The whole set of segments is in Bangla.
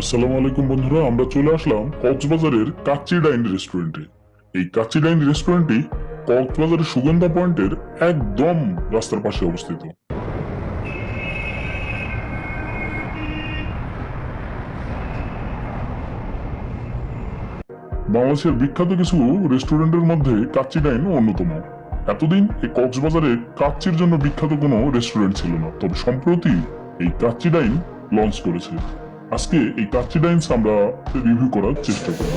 আসসালামু আলাইকুম বন্ধুরা, আমরা চলে আসলাম কক্সবাজারের কাচ্চি ডাইন রেস্টুরেন্টে। এই কাচ্চি ডাইন রেস্টুরেন্টটি কক্সবাজারের সুগন্ধা পয়েন্টের একদম রাস্তার পাশে অবস্থিত। বাংলাদেশের বিখ্যাত কিছু রেস্টুরেন্টের মধ্যে কাচ্চি ডাইন অন্যতম। এতদিন এই কক্সবাজারে কাচ্চির জন্য বিখ্যাত কোনো রেস্টুরেন্ট ছিল না, তবে সম্প্রতি এই কাচ্চি ডাইন লঞ্চ করেছে। আজকে এই কাচ্চি ডাইন্স আমরা রিভিউ করার চেষ্টা করব।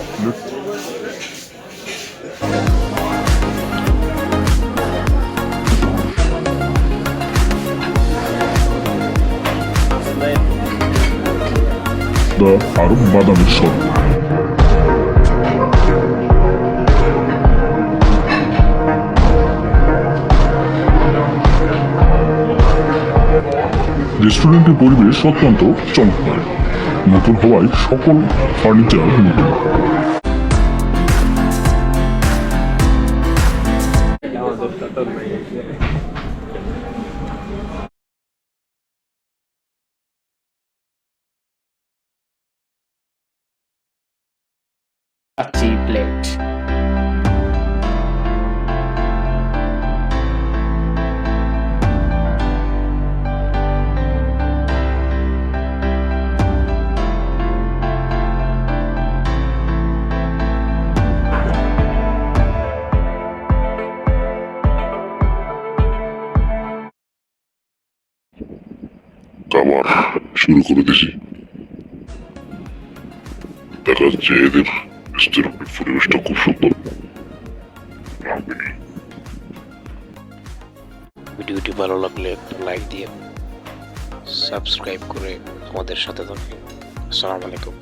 আরব বাদামের শরবত রেস্টুরেন্টের পরিবেশ অত্যন্ত চমৎকার। নতুন হওয়ায় সকল ফার্নিচার নতুন। কাচ্চি প্লেট খাবার শুরু করে দিছি। দেখা যাচ্ছে এদের রেস্টুরেন্টের পরিবেশটা খুব সুন্দর। ভিডিওটি ভালো লাগলে লাইক দিয়ে সাবস্ক্রাইব করে আমাদের সাথে থাকুন আসসালামু আলাইকুম।